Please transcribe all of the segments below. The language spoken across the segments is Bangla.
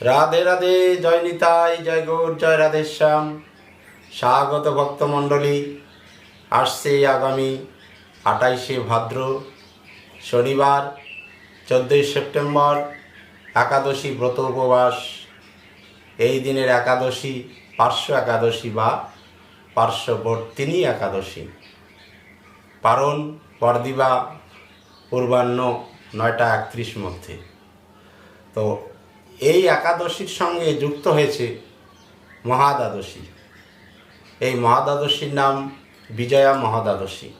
রাধে রাধে, জয় নিতাই, জয় গৌর, জয় রাধেশ্যাম। স্বাগত ভক্তমণ্ডলী, আসছে আগামী আটাইশে ভাদ্র শনিবার, চোদ্দোই সেপ্টেম্বর, একাদশী ব্রত উপবাস। এই দিনের একাদশী পার্শ্ব একাদশী বা পার্শ্ববর্তিনী একাদশী। পারণ পরদিবা পূর্বাহ্ন নয়টা একত্রিশ মধ্যে। তো এই একাদশীর সঙ্গে যুক্ত হয়েছে মহাদ্বাদশী। এই মহাদ্বাদশীর নাম বিজয়া মহাদ্বাদশী।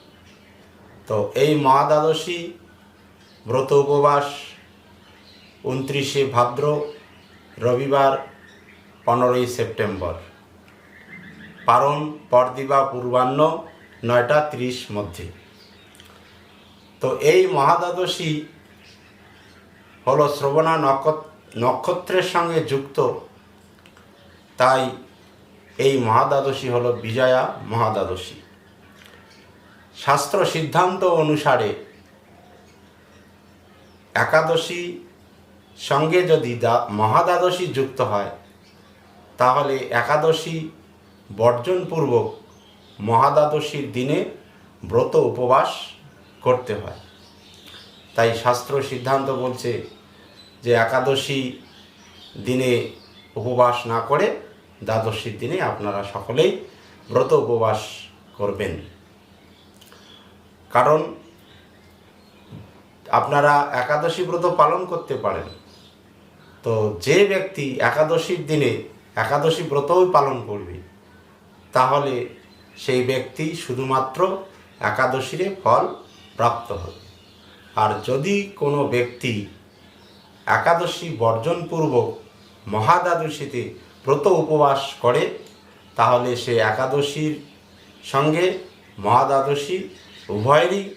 তো এই মহাদ্বাদশী ব্রত উপবাস উনত্রিশে ভাদ্র রবিবার পনেরোই সেপ্টেম্বর। পারণ পরদিবা পূর্বাহ্ন নয়টা ত্রিশ মধ্যে। তো এই মহাদ্বাদশী হলো শ্রবণা নক্ষত্র নক্ষত্রের সঙ্গে যুক্ত। তাই এই মহাদ্বাদশী হলো বিজয়া মহাদ্বাদশী। শাস্ত্র সিদ্ধান্ত অনুসারে একাদশী সঙ্গে যদি মহাদ্বাদশী যুক্ত হয়, তাহলে একাদশী বর্জনপূর্বক মহাদ্বাদশীর দিনে ব্রত উপবাস করতে হয়। তাই শাস্ত্র সিদ্ধান্ত বলছে যে একাদশী দিনে উপবাস না করে দ্বাদশীর দিনে আপনারা সকলেই ব্রত উপবাস করবেন। কারণ আপনারা একাদশী ব্রত পালন করতে পারেন। তো যে ব্যক্তি একাদশীর দিনে একাদশী ব্রতও পালন করবে, তাহলে সেই ব্যক্তি শুধুমাত্র একাদশীর ফল প্রাপ্ত হবে। আর যদি কোনো ব্যক্তি একাদশী বর্জনপূর্বক মহাদ্বাদশীতে ব্রত উপবাস করে, তাহলে সে একাদশীর সঙ্গে মহাদ্বাদশী উভয়েরই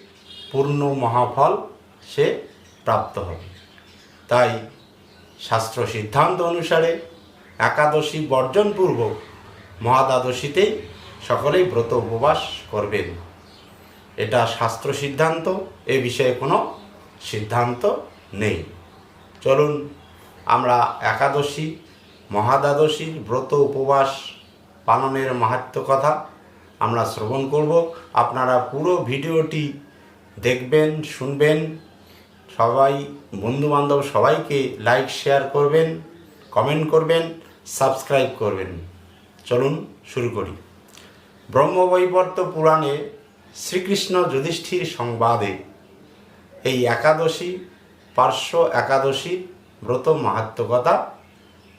পূর্ণ মহাফল সে প্রাপ্ত হবে। তাই শাস্ত্র সিদ্ধান্ত অনুসারে একাদশী বর্জনপূর্বক মহাদ্বাদশীতেই সকলেই ব্রত উপবাস করবেন। এটা শাস্ত্র সিদ্ধান্ত, এ বিষয়ে কোনো সিদ্ধান্ত নেই। চলুন, আমরা একাদশী মহাদ্বাদশীর ব্রত উপবাস পালনের মাহাত্ম কথা আমরা শ্রবণ করব। আপনারা পুরো ভিডিওটি দেখবেন, শুনবেন। সবাই, বন্ধুবান্ধব সবাইকে লাইক শেয়ার করবেন কমেন্ট করবেন সাবস্ক্রাইব করবেন। চলুন, শুরু করি। ব্রহ্মবৈবর্ত পুরাণে শ্রীকৃষ্ণ যুধিষ্ঠির সংবাদে এই একাদশী পার্শ্ব একাদশী ব্রত মাহাত্মকতা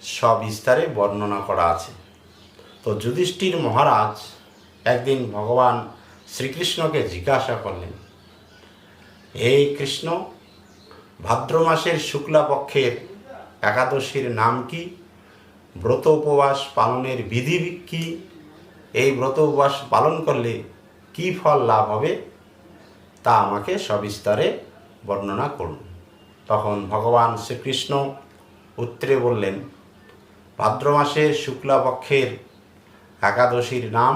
সবিস্তারে বর্ণনা করা আছে। তো যুধিষ্ঠির মহারাজ একদিন ভগবান শ্রীকৃষ্ণকে জিজ্ঞাসা করলেন হে কৃষ্ণ, ভাদ্র মাসের শুক্লাপক্ষের একাদশীর নাম কি? ব্রত উপবাস পালনের বিধি কি? এই ব্রত উপবাস পালন করলে কি ফল লাভ হবে? তা আমাকে সবিস্তারে বর্ণনা করুন। তখন ভগবান শ্রীকৃষ্ণ উত্তরে বললেন, ভাদ্র মাসের শুক্লাপক্ষের একাদশীর নাম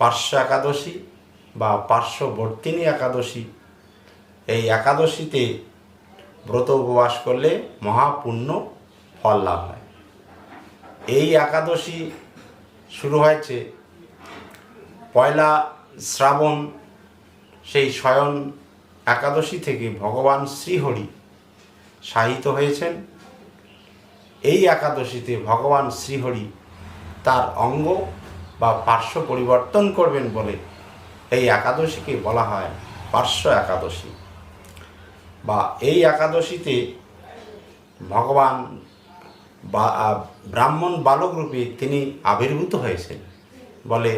পার্শ্ব একাদশী বা পার্শ্ববর্তিনী একাদশী। এই একাদশীতে ব্রত উপবাস করলে মহাপুণ্য ফল লাভ হয়। এই একাদশী শুরু হয়েছে পয়লা শ্রাবণ, সেই স্বয়ং একাদশী থেকে ভগবান শ্রীহরি সাহিত হয়েছেন। এই একাদশীতে ভগবান শ্রীহরি তার অঙ্গ বা পার্শ্ব পরিবর্তন করবেন বলে এই একাদশীকে বলা হয় পার্শ্ব একাদশী। বা এই একাদশীতে ভগবান বা ব্রাহ্মণ বালক রূপে তিনি আবির্ভূত হয়েছেন বলে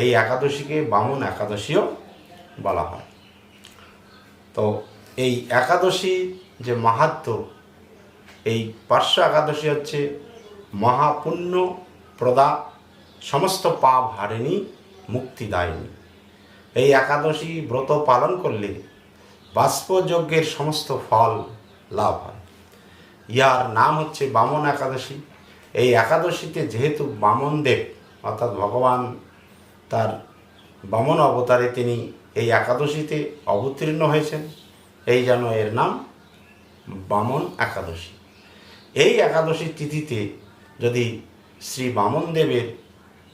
এই একাদশীকে বামন একাদশীও বলা হয়। তো এই একাদশী যে মাহাত্ম, এই পার্শ্ব একাদশী হচ্ছে মহাপুণ্য প্রদা সমস্ত পাপ হারেনি মুক্তিদায়িনী। এই একাদশী ব্রত পালন করলে বাষ্পযজ্ঞের সমস্ত ফল লাভ হয়। ইয়ার নাম হচ্ছে বামন একাদশী। এই একাদশীতে যেহেতু বামন দেব অর্থাৎ ভগবান তার বামন অবতারে তিনি এই একাদশীতে অবতীর্ণ হয়েছেন। এই যেন এর নাম বামন একাদশী। এই একাদশীর তিথিতে যদি শ্রী বামন দেবের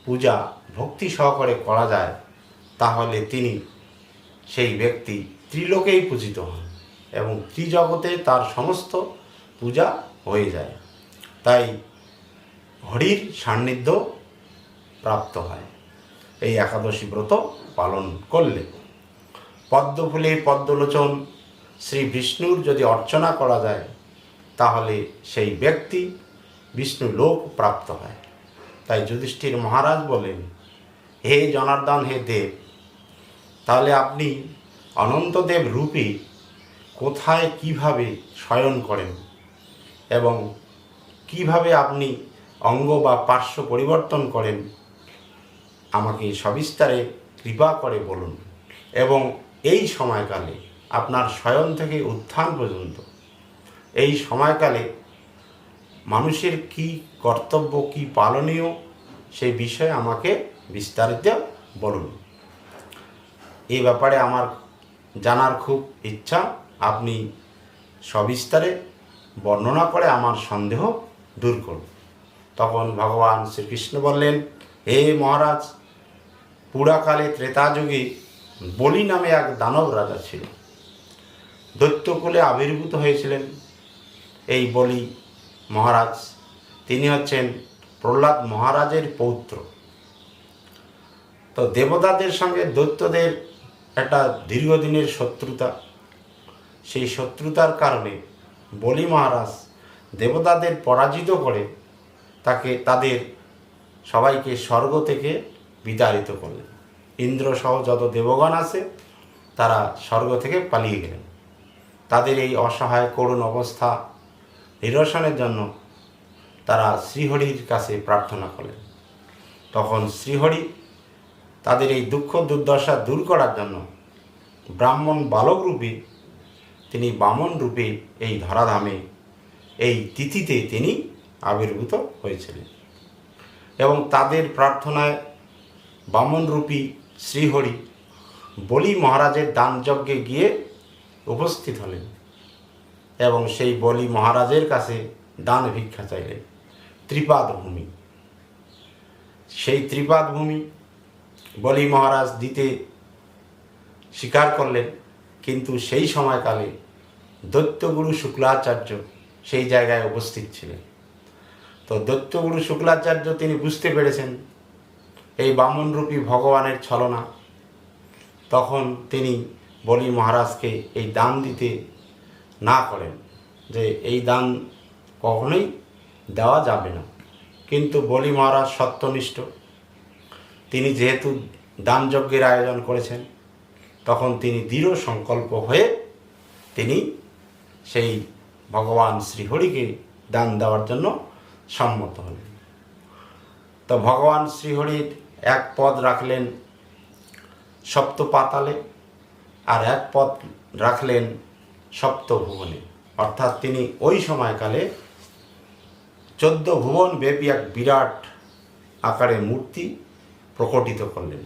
পূজা ভক্তি সহকারে করা যায়, তাহলে তিনি সেই ব্যক্তি ত্রিলোকেই পূজিত হন এবং ত্রিজগতে তার সমস্ত পূজা হয়ে যায়। তাই হরির সান্নিধ্য প্রাপ্ত হয়। এই একাদশী ব্রত পালন করলে পদ্মফুলে পদ্মলোচন শ্রী বিষ্ণুর যদি অর্চনা করা যায়, তাহলে সেই ব্যক্তি বিষ্ণু লোক প্রাপ্ত হয়। তাই যুধিষ্ঠির মহারাজ বলেন, হে জনার্দন, হে দেব, তাহলে আপনি অনন্তদেব রূপে কোথায় কীভাবে শয়ন করেন এবং কীভাবে আপনি অঙ্গ বা পার্শ্ব পরিবর্তন করেন, আমাকে সবিস্তারে কৃপা করে বলুন এবং এই সময়কালে আপনার শয়ন থেকে উত্থান পর্যন্ত, এই সময়কালে মানুষের কি কর্তব্য, কি পালনীয় সেই বিষয়ে আমাকে বিস্তারিত বলুন। এই ব্যাপারে আমার জানার খুব ইচ্ছা। আপনি সবিস্তারে বর্ণনা করে আমার সন্দেহ দূর করুন। তখন ভগবান শ্রীকৃষ্ণ বললেন, হে মহারাজ, পুরাকালে ত্রেতা যুগে বলি নামে এক দানব রাজা ছিল। দৈত্যকুলে আবির্ভূত হয়েছিলেন এই বলি মহারাজ। তিনি হচ্ছেন প্রহ্লাদ মহারাজের পৌত্র। তো দেবতাদের সঙ্গে দৈত্যদের একটা দীর্ঘদিনের শত্রুতা। সেই শত্রুতার কারণে বলি মহারাজ দেবতাদের পরাজিত করে তাকে, তাদের সবাইকে স্বর্গ থেকে বিতাড়িত করলেন। ইন্দ্র সহ যত দেবগণ আছে, তারা স্বর্গ থেকে পালিয়ে গেলেন। তাদের এই অসহায় করুণ অবস্থা নিরসনের জন্য তারা শ্রীহরির কাছে প্রার্থনা করলেন। তখন শ্রীহরি তাদের এই দুঃখ দুর্দশা দূর করার জন্য ব্রাহ্মণ বালক রূপে, তিনি বামন রূপে এই ধরাধামে, এই তিথিতে তিনি আবির্ভূত হয়েছিলেন। এবং তাদের প্রার্থনায় বামনরূপী শ্রীহরি বলি মহারাজের দানযজ্ঞে গিয়ে উপস্থিত হলেন এবং সেই বলি মহারাজের কাছে দান ভিক্ষা চাইলেন। ত্রিপাদ ভূমি। সেই ত্রিপাদ ভূমি বলি মহারাজ দিতে স্বীকার করলেন, কিন্তু সেই সময়কালে দৈত্যগুরু শুক্লাচার্য সেই জায়গায় উপস্থিত ছিলেন। তো দৈত্যগুরু শুক্লাচার্য তিনি বুঝতে পেরেছেন এই বামনরূপী ভগবানের ছলনা। তখন তিনি বলি মহারাজকে এই দান দিতে না করেন, যে এই দান কখনোই দেওয়া যাবে না। কিন্তু বলি মহারাজ সত্যনিষ্ঠ। তিনি যেহেতু দানযজ্ঞের আয়োজন করেছেন, তখন তিনি দৃঢ় সংকল্প হয়ে তিনি সেই ভগবান শ্রীহরিকে দান দেওয়ার জন্য সম্মত হলেন। তো ভগবান শ্রীহরির এক পদ রাখলেন সপ্ত পাতালে আর এক পদ রাখলেন সপ্ত ভুবনে অর্থাৎ তিনি ওই সময়কালে চোদ্দ ভুবন ব্যাপী এক বিরাট আকারে মূর্তি প্রকটিত করলেন।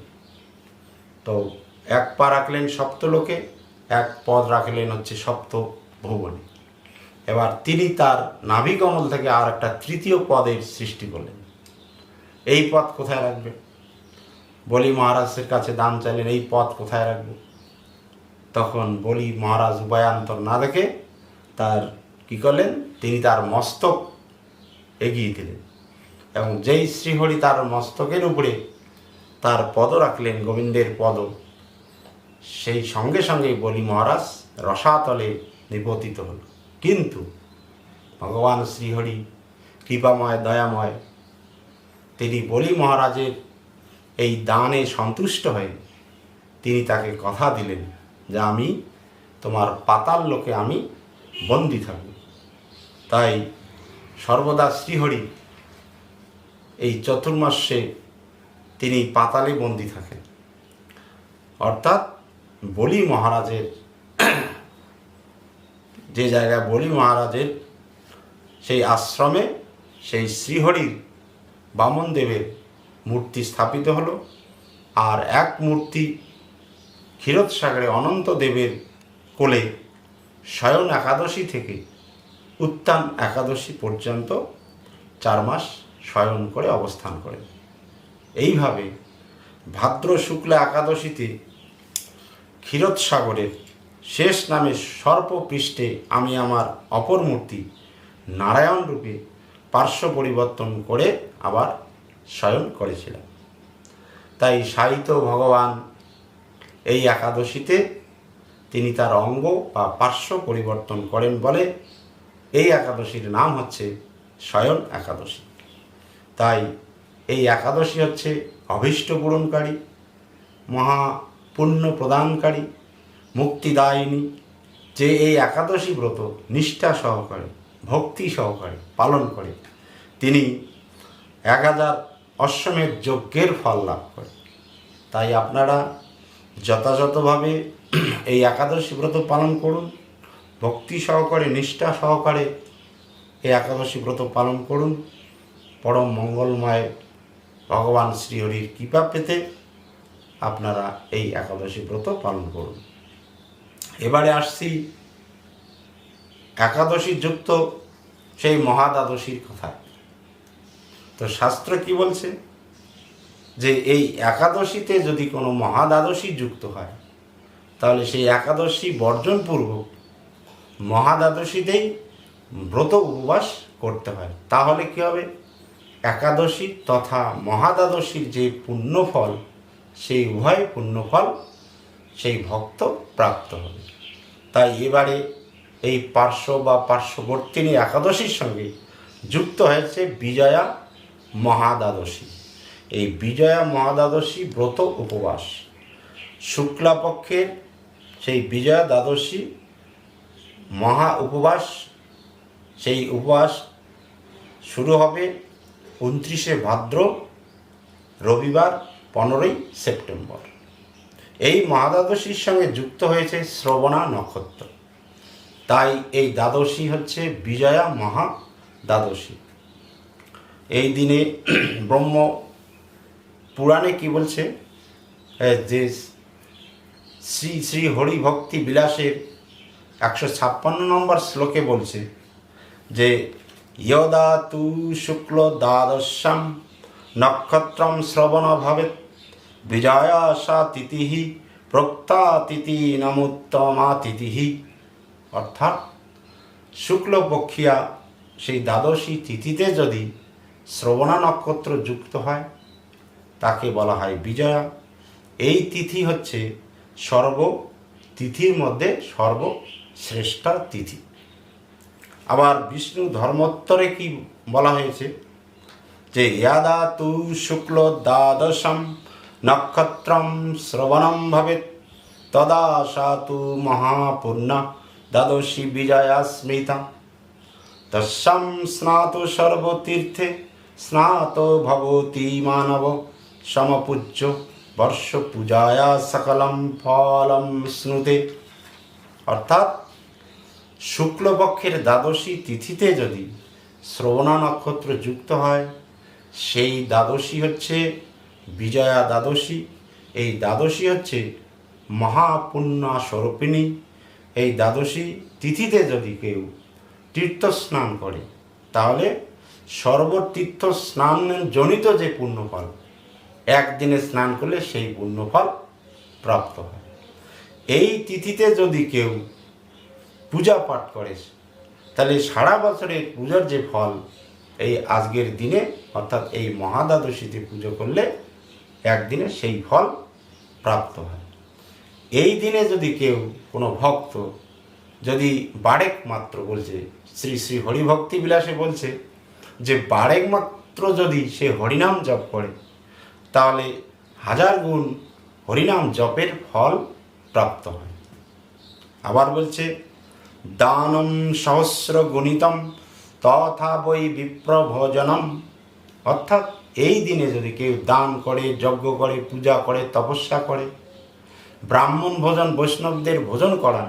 তো এক পা রাখলেন সপ্তলোকে, এক পদ রাখলেন হচ্ছে সপ্ত ভুবনে এবার তিনি তার নাভিকমল থেকে আর একটা তৃতীয় পদের সৃষ্টি করলেন। এই পদ কোথায় রাখবে বলি, মহারাজের কাছে দান চাইলেন এই পথ কোথায় রাখবে? তখন বলি, মহারাজ উপায়ান্তর না দেখে তার কি করলেন? তিনি তার মস্তক এগিয়ে দিলেন এবং যেই শ্রীহরি তার মস্তকের উপরে তার পদ রাখলেন, গোবিন্দের পদ, সেই সঙ্গে সঙ্গে বলি, মহারাজ, রসাতলে নিপতিত হল। কিন্তু ভগবান শ্রীহরি কৃপাময়, দয়াময়, তিনি বলি, মহারাজের এই দানে সন্তুষ্ট হয়ে তিনি তাকে কথা দিলেন যে আমি তোমার পাতাল লোকে আমি বন্দি থাকব। তাই সর্বদা শ্রীহরি এই চতুর্মাসে তিনি পাতালে বন্দি থাকেন। অর্থাৎ বলি মহারাজের যে জায়গায় বলি মহারাজের সেই আশ্রমে সেই শ্রীহরির বামন দেবের মূর্তি স্থাপিত হলো আর এক মূর্তি ক্ষীরোদ সাগরে অনন্ত দেবের কোলে স্বয়ং একাদশী থেকে উত্তান একাদশী পর্যন্ত চার মাস শয়ন করে অবস্থান করেন এইভাবে ভাদ্র শুক্লা একাদশীতে ক্ষীরোৎসাগরের শেষ নামে সর্বপৃষ্ঠে আমি আমার অপর মূর্তি নারায়ণ রূপে পার্শ্ব পরিবর্তন করে আবার শয়ন করেছিলাম তাই সাহিত্য ভগবান এই একাদশীতে তিনি তার অঙ্গ বা পার্শ্ব পরিবর্তন করেন বলে এই একাদশীর নাম হচ্ছে শয়ন একাদশী। তাই এই একাদশী হচ্ছে অভীষ্ট পূরণকারী, মহা পুণ্য প্রদানকারী, মুক্তিদায়িনী, যে এই একাদশী ব্রত নিষ্ঠা সহকারে, ভক্তি সহকারে পালন করে। তিনি এক হাজার অশ্বমের যজ্ঞের ফল লাভ করে। তাই আপনারা যথাযথভাবে এই একাদশী ব্রত পালন করুন, ভক্তি সহকারে, নিষ্ঠা সহকারে এই একাদশী ব্রত পালন করুন। পরম মঙ্গলময় ভগবান শ্রীহরির কৃপা পেতে আপনারা এই একাদশী ব্রত পালন করুন। এবারে আসছি একাদশী যুক্ত সেই মহাদ্বাদশীর কথা তো শাস্ত্র কি বলছে? যে এই একাদশীতে যদি কোনো মহাদ্বাদশী যুক্ত হয়, তাহলে সেই একাদশী বর্জনপূর্বক মহাদ্বাদশীতেই ব্রত উপবাস করতে হয়। তাহলে কি হবে? একাদশী তথা মহাদ্বাদশীর যে পুণ্যফল, সেই উভয় পুণ্যফল সেই ভক্ত প্রাপ্ত হবে। তাই এবারে এই পার্শ্ব বা পার্শ্ববর্তিনী একাদশীর সঙ্গে যুক্ত হয়েছে বিজয়া মহাদ্বাদশী। এই বিজয়া মহাদ্বাদশী ব্রত উপবাস। শুক্লাপক্ষের সেই বিজয়া দ্বাদশী মহা উপবাস। সেই উপবাস শুরু হবে উনত্রিশে ভাদ্র, রবিবার পনেরোই সেপ্টেম্বর। এই মহাদ্বাদশীর সঙ্গে যুক্ত হয়েছে শ্রবণা নক্ষত্র। তাই এই দ্বাদশী হচ্ছে বিজয়া মহা দ্বাদশী এই দিনে ব্রহ্ম পুরাণে কি বলছে? যে শ্রী শ্রী হরি ভক্তি বিলাসের একশো ছাপ্পান্ন নম্বর শ্লোকে বলছে যে, ইয়দা তু শুক্ল দ্বাদশাম নক্ষত্রম শ্রবণ ভবেত বিজয়া সা তিথি প্রক্তা তিথি নমুত্তমা তিথি অর্থাৎ শুক্লপক্ষিয়া সেই দ্বাদশী তিথিতে যদি শ্রবণা নক্ষত্র যুক্ত হয়, তাকে বলা হয় বিজয়া। এই তিথি হচ্ছে সর্ব তিথির মধ্যে সর্বশ্রেষ্ঠ তিথি। আবার বিষ্ণু ধর্মোত্তরে কি বলা হয়েছে? যে ইয়াদা তু শুক্ল দ্বাদশম নক্ষত্রম শ্রবণম ভবেত তদা সা তু মহাপূর্ণা দ্বাদশী বিজয়া স্মৃতা তস্যাম স্নাত সর্বতীর্থে স্নাত ভবতি মানব সমপূজ্য বর্ষ পূজায়া সকলম ফলম স্নুতে। অর্থাৎ শুক্লপক্ষের দ্বাদশী তিথিতে যদি শ্রবণা নক্ষত্র যুক্ত হয়, সেই দ্বাদশী হচ্ছে বিজয়া দ্বাদশী। এই দ্বাদশী হচ্ছে মহাপুণ্যা স্বরূপিণী। এই দ্বাদশী তিথিতে যদি কেউ তীর্থ স্নান করে, তাহলে সর্বতীর্থ স্নান জনিত যে পুণ্যফল, একদিনে স্নান করলে সেই পুণ্যফল প্রাপ্ত হয়। এই তিথিতে যদি কেউ পূজা পাঠ করে, তাহলে সারা বছরের পূজার যে ফল, এই আজকের দিনে, অর্থাৎ এই মহাদ্বাদশীতে পুজো করলে একদিনে সেই ফল প্রাপ্ত হয়। এই দিনে যদি কেউ কোনো ভক্ত যদি বারেক মাত্র বলছে, শ্রী শ্রী হরিভক্তি বিলাসে বলছে যে বারেক মাত্র যদি সে হরিনাম জপ করে, তাহলে হাজার গুণ হরিনাম জপের ফল প্রাপ্ত হয়। আবার বলছে, দানম সহস্র গুণিতম তথা বৈ বিপ্রভোজনম। অর্থাৎ এই দিনে যদি কেউ দান করে, যজ্ঞ করে, পূজা করে, তপস্যা করে, ব্রাহ্মণ ভোজন, বৈষ্ণবদের ভোজন করান,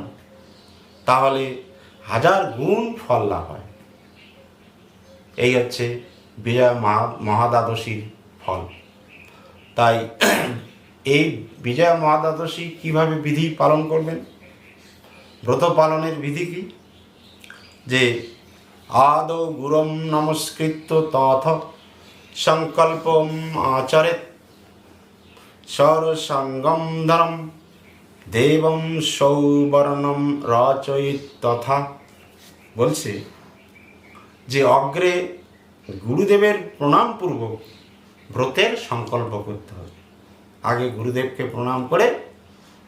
তাহলে হাজার গুণ ফল লাভ হয়। এই হচ্ছে বিজয়া মহা, মহাদ্বাদশীর ফল। তাই এই বিজয়া মহাদ্বাদশী কীভাবে বিধি পালন করবেন? ব্রত পালনের বিধি কি? যে আদৌ গুরুম নমস্কৃত্য তথ সংকল্প আচরেত সরসঙ্গম ধরম দেবম সৌবর্ণম রচয়িত তথা বলছে যে অগ্রে গুরুদেবের প্রণাম প্রণামপূর্বক ব্রতের সংকল্প করতে হবে। আগে গুরুদেবকে প্রণাম করে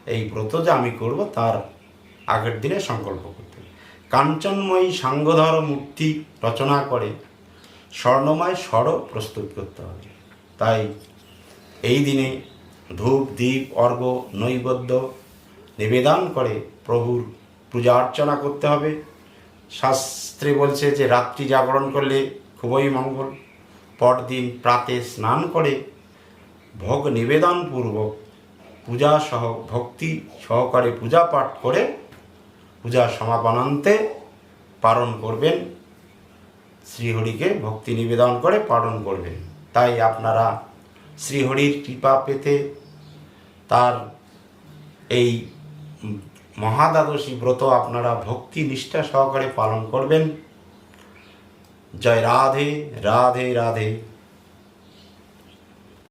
এই ব্রত যে আমি করব, তার আগের দিনে সংকল্প করতে হবে। কাঞ্চনময়ী সাঙ্গধর মূর্তি রচনা করে স্বর্ণময় স্বরও প্রস্তুত করতে হবে। তাই এই দিনে ধূপ দ্বীপ অর্ঘ নৈবেদ্য নিবেদন করে প্রভুর পূজা অর্চনা করতে হবে। শাস্ত্রে বলছে যে রাত্রি জাগরণ করলে খুবই মঙ্গল। পরদিন প্রাতে স্নান করে ভোগ নিবেদন পূর্বক পূজা সহ, ভক্তি সহকারে পূজা পাঠ করে পূজা সমাপনান্তে পালন করবেন। শ্রীহরিকে ভক্তি নিবেদন করে পালন করবেন। তাই আপনারা শ্রীহরির কৃপা পেতে তার এই মহাদ্বাদশী ব্রত আপনারা ভক্তি নিষ্ঠা সহকারে পালন করবেন। জয় রাধে রাধে রাধে।